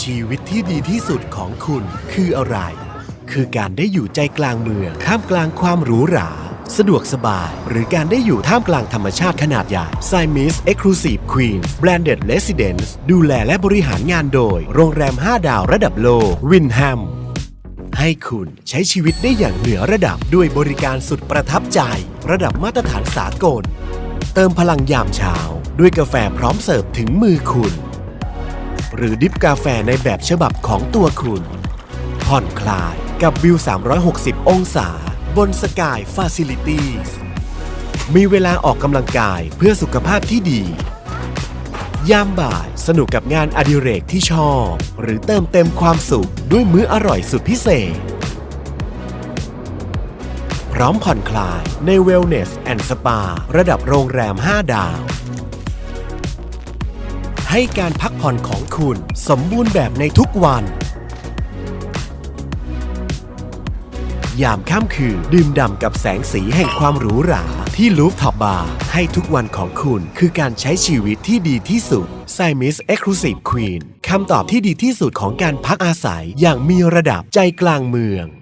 ชีวิตที่ดีที่สุดของคุณคืออะไร คือการได้อยู่ใจกลางเมืองท่ามกลางความหรูหรา สะดวกสบาย หรือการได้อยู่ท่ามกลางธรรมชาติขนาดใหญ่ s i m e s Exclusive Queen Branded Residence ดูแลและบริหารงานโดย โรงแรม 5 ดาวระดับโลกวินแฮมให้คุณใช้ชีวิตได้อย่างเหนือระดับด้วยบริการสุดประทับใจ ระดับมาตรฐานสากล เติมพลังยามเช้า ด้วยกาแฟพร้อมเสิร์ฟถึงมือคุณ หรือดิฟกาแฟในแบบฉบับของตัวคุณ ผ่อนคลายกับวิว 360 องศา บนสกายฟาซิลิตี้มีเวลาออกกำลังกายเพื่อสุขภาพที่ดี ยามบ่ายสนุกกับงานอดิเรกที่ชอบ หรือเติมเต็มความสุขด้วยมื้ออร่อยสุดพิเศษ พร้อมผ่อนคลายใน Wellness and Spa ระดับโรงแรม 5 ดาว ให้การพักผ่อนของคุณสมบูรณ์แบบในทุกวัน ยามค่ำคืนดื่มด่ำกับแสงสีแห่งความหรูหราที่ลูฟท็อปบาร์ให้ทุกวันของคุณคือการใช้ชีวิตที่ดีที่สุด s i m i s Exclusive Queen คำตอบที่ดีที่สุดของการพักอาศัยอย่างมีระดับใจกลางเมือง